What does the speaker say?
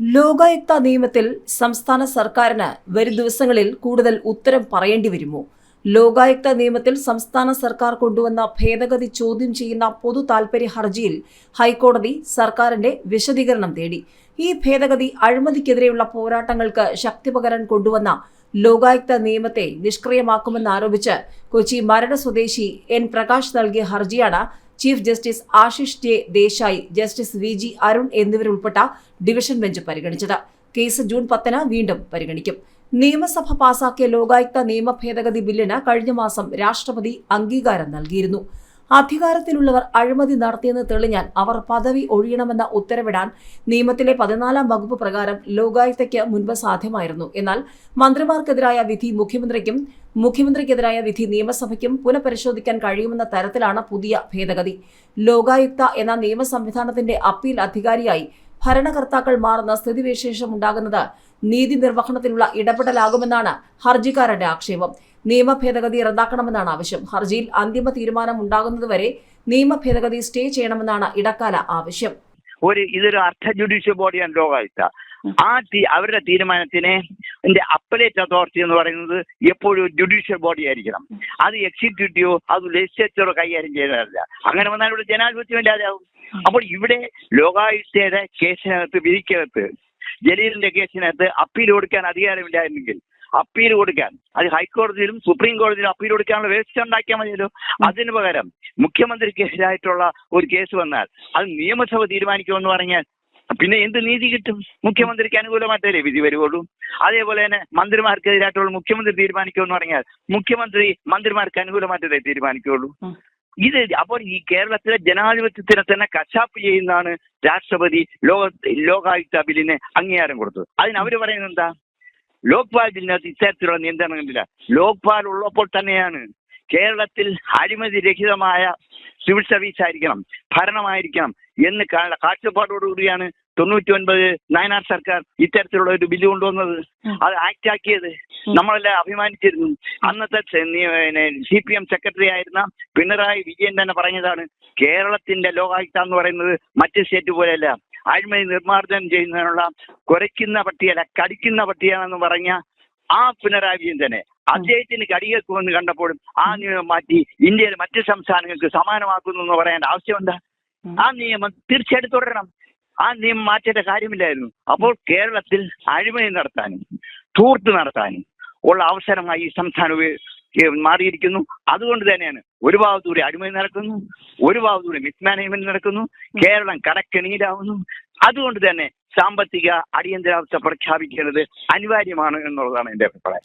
ലോകായുക്ത നിയമത്തിൽ സംസ്ഥാന സർക്കാരിന് വരും ദിവസങ്ങളിൽ കൂടുതൽ ഉത്തരം പറയേണ്ടി വരുമോ? ലോകായുക്ത നിയമത്തിൽ സംസ്ഥാന സർക്കാർ കൊണ്ടുവന്ന ഭേദഗതി ചോദ്യം ചെയ്യുന്ന പൊതു താൽപര്യ ഹർജിയിൽ ഹൈക്കോടതി സർക്കാരിന്റെ വിശദീകരണം തേടി. ഈ ഭേദഗതി അഴിമതിക്കെതിരെയുള്ള പോരാട്ടങ്ങൾക്ക് ശക്തി പകരാൻ കൊണ്ടുവന്ന ലോകായുക്ത നിയമത്തെ നിഷ്ക്രിയമാക്കുമെന്നാരോപിച്ച് കൊച്ചി മരട് സ്വദേശി എൻ പ്രകാശ് നൽകിയ ഹർജിയാണ് chief justice Ashish J Desai justice V G Arun എന്നിവരുൾപ്പെട്ട division bench പരിഗണിച്ചത്. കേസ് ജൂൺ പത്തിന് വീണ്ടും പരിഗണിക്കും. നിയമസഭ പാസാക്കിയ ലോകായുക്ത നിയമ ഭേദഗതി ബില്ലിന് കഴിഞ്ഞ മാസം രാഷ്ട്രപതി അംഗീകാരം നൽകിയിരുന്നു. അധികാരത്തിലുള്ളവർ അഴിമതി നടത്തിയെന്ന് തെളിഞ്ഞാൽ അവർ പദവി ഒഴിയണമെന്ന ഉത്തരവിടാൻ നിയമത്തിലെ പതിനാലാം വകുപ്പ് പ്രകാരം ലോകായുക്തയ്ക്ക് മുൻപ് സാധ്യമായിരുന്നു. എന്നാൽ മന്ത്രിമാർക്കെതിരായ വിധി മുഖ്യമന്ത്രിക്കും മുഖ്യമന്ത്രിക്കെതിരായ വിധി നിയമസഭയ്ക്കും പുനഃപരിശോധിക്കാൻ കഴിയുമെന്ന തരത്തിലാണ് പുതിയ ഭേദഗതി. ലോകായുക്ത എന്ന നിയമ സംവിധാനത്തിന്റെ അപ്പീൽ അധികാരിയായി ഭരണകർത്താക്കൾ മാറുന്ന സ്ഥിതിവിശേഷം ഉണ്ടാകുന്നത് നീതി നിർവഹണത്തിലുള്ള ഇടപെടലാകുമെന്നാണ് ഹർജിക്കാരന്റെ ആക്ഷേപം. നിയമ ഭേദഗതി റദ്ദാക്കണമെന്നാണ് ആവശ്യം. ഹർജിയിൽ അന്തിമ തീരുമാനം ഉണ്ടാകുന്നതുവരെ നിയമ ഭേദഗതി സ്റ്റേ ചെയ്യണമെന്നാണ് ഇടക്കാല ആവശ്യം. ഒരു ഇതൊരു അർദ്ധ ജുഡീഷ്യൽ ബോഡിയാണ് ലോകായുക്ത. ആ അവരുടെ തീരുമാനത്തിനെ അപ്പലേറ്റ് അതോറിറ്റി എന്ന് പറയുന്നത് എപ്പോഴും ജുഡീഷ്യൽ ബോഡി ആയിരിക്കണം. അത് എക്സിക്യൂട്ടീവോ അത് ലെജിസ്ലേച്ചറോ കൈകാര്യം ചെയ്യുന്നതല്ല. അങ്ങനെ വന്നാൽ ഇവിടെ ജനാധിപത്യം ഇല്ലാതാവും അപ്പോൾ ഇവിടെ ലോകായുക്തയുടെ കേസിനകത്ത് വിധിക്കകത്ത് ജലീലിന്റെ കേസിനകത്ത് അപ്പീൽ കൊടുക്കാൻ അധികാരമില്ലായിരുന്നെങ്കിൽ അപ്പീൽ കൊടുക്കാൻ. അത് ഹൈക്കോടതിയിലും സുപ്രീം കോടതിയിലും അപ്പീൽ കൊടുക്കാനുള്ള വ്യവസ്ഥ ഉണ്ടാക്കിയാൽ മതിയല്ലോ. അതിന് പകരം മുഖ്യമന്ത്രിക്കെതിരായിട്ടുള്ള ഒരു കേസ് വന്നാൽ അത് നിയമസഭ തീരുമാനിക്കുമെന്ന് പറഞ്ഞാൽ പിന്നെ എന്ത് നീതി കിട്ടും? മുഖ്യമന്ത്രിക്ക് അനുകൂലമായിട്ടല്ലേ വിധി വരുവുള്ളൂ? അതേപോലെ തന്നെ മന്ത്രിമാർക്കെതിരായിട്ടുള്ള മുഖ്യമന്ത്രി തീരുമാനിക്കുമെന്ന് പറഞ്ഞാൽ മുഖ്യമന്ത്രി മന്ത്രിമാർക്ക് അനുകൂലമായിട്ടല്ലേ തീരുമാനിക്കുകയുള്ളൂ ഇത് അപ്പോൾ ഈ കേരളത്തിലെ ജനാധിപത്യത്തിനെ തന്നെ കശാപ്പ് ചെയ്യുന്നതാണ് രാഷ്ട്രപതി ലോക ലോകായുക്ത ബില്ലിന് അംഗീകാരം കൊടുത്തത്. അതിന് അവർ പറയുന്നത് എന്താ? ലോക്പാൽ ബില്ലിനകത്ത് ഇത്തരത്തിലുള്ള നിയന്ത്രണങ്ങളില്ല ലോക്പാൽ ഉള്ളപ്പോൾ തന്നെയാണ് കേരളത്തിൽ അഴിമതി രഹിതമായ സിവിൽ സർവീസ് ആയിരിക്കണം ഭരണമായിരിക്കണം എന്ന് കാഴ്ചപ്പാടോടുകൂടിയാണ് തൊണ്ണൂറ്റി ഒൻപത് നയനാർ സർക്കാർ ഇത്തരത്തിലുള്ള ഒരു ബില്ല് കൊണ്ടുവന്നത്. അത് ആക്ട് ആക്കിയത്. നമ്മളെല്ലാം അഭിമാനിച്ചിരുന്നു. അന്നത്തെ സി പി എം സെക്രട്ടറി ആയിരുന്ന പിണറായി വിജയൻ തന്നെ പറഞ്ഞതാണ് കേരളത്തിന്റെ ലോകായുക്ത എന്ന് പറയുന്നത് മറ്റ് സ്റ്റേറ്റ് പോലെയല്ല. അഴിമതി നിർമ്മാർജനം ചെയ്യുന്നതിനുള്ള കുറയ്ക്കുന്ന പട്ടിയല്ല കടിക്കുന്ന പട്ടിയാണെന്ന് പറഞ്ഞ ആ പിണറായി വിജയൻ തന്നെ. അദ്ദേഹത്തിന് കടിയേക്കുമെന്ന് കണ്ടപ്പോഴും ആ നിയമം മാറ്റി ഇന്ത്യയിലെ മറ്റു സംസ്ഥാനങ്ങൾക്ക് സമാനമാക്കുന്നു എന്ന് പറയേണ്ട ആവശ്യമെന്താ ആ നിയമം തീർച്ചയായിട്ടും തുടരണം. ആ നിയമം മാറ്റേണ്ട കാര്യമില്ലായിരുന്നു. അപ്പോൾ കേരളത്തിൽ അഴിമതി നടത്താനും തൂർത്ത് നടത്താനും ഉള്ള അവസരമായി ഈ സംസ്ഥാനം മാറിയിരിക്കുന്നു. അതുകൊണ്ട് തന്നെയാണ് ഒരു ഭാഗത്തൂടെ അടിമതി നടക്കുന്നു ഒരു ഭാഗത്തൂടെ മിസ്മാനേജ്മെന്റ് നടക്കുന്നു കേരളം കടക്കെണിയിലാവുന്നു അതുകൊണ്ട് തന്നെ സാമ്പത്തിക അടിയന്തരാവസ്ഥ പ്രഖ്യാപിക്കേണ്ടത് അനിവാര്യമാണ് എന്നുള്ളതാണ് എന്റെ അഭിപ്രായം.